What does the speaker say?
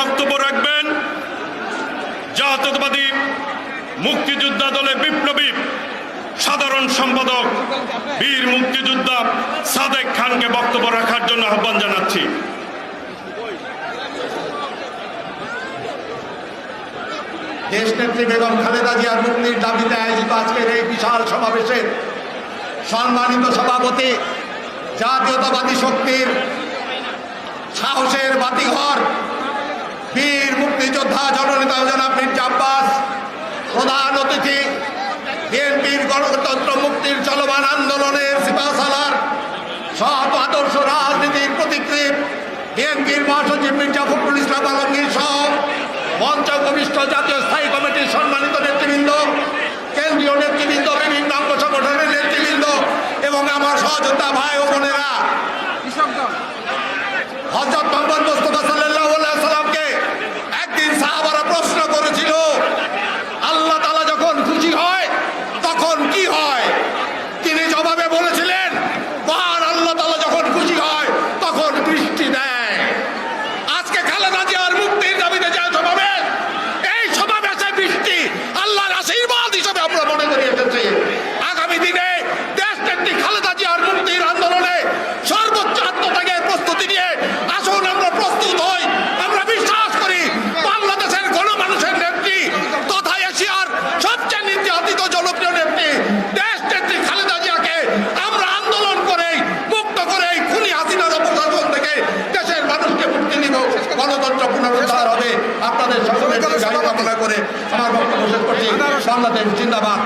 বক্তব্য রাখবেন। জাতীয়তাবাদী মুক্তিযোদ্ধা দলের বিপ্লবী সাধারণ সম্পাদক বীর মুক্তিযোদ্ধা সাদেক খানকে বক্তব্য রাখার জন্য আহ্বান জানাচ্ছি। দেশনেত্রী বেগম খালেদা জিয়ার মুক্তির দাবিতে আয়োজিত আজকের এই বিশাল সমাবেশের সম্মানিত সভাপতি, জাতীয়তাবাদী শক্তির সাহসের বাতিঘর মুক্তিযোদ্ধা জননেতা জনাব মির্জা আব্বাস প্রধান অতিথি বিএনপির গণতন্ত্র মুক্তির চলমান আন্দোলনের সিপাহসালার সৎ আদর্শ রাজনীতির প্রতিক্রিয়া বিএনপির মহাসচিব মির্জা ফখরুল ইসলাম আলমগীর সহ মঞ্চ কনিষ্ঠ জাতীয় স্থায়ী কমিটির সম্মানিত নেতৃবৃন্দ, কেন্দ্রীয় নেতৃবৃন্দ, বিভিন্ন অঙ্গ সংগঠনের নেতৃবৃন্দ এবং আমার সহযোদ্ধা ভাই ও বোনেরা। কি হয়? তিনি জবাবে বলেছিলেন বার আল্লাহ তালা যখন খুশি হয়, তখন বৃষ্টি দেয়। আজকে খালেদা জিয়ার মুক্তির দাবিতে যে সমাবেশ, এই সমাবেশে বৃষ্টি আল্লাহর আশীর্বাদ হিসাবে আমরা মনে করি। করেছি বাংলাদেশ জিন্দাবাদ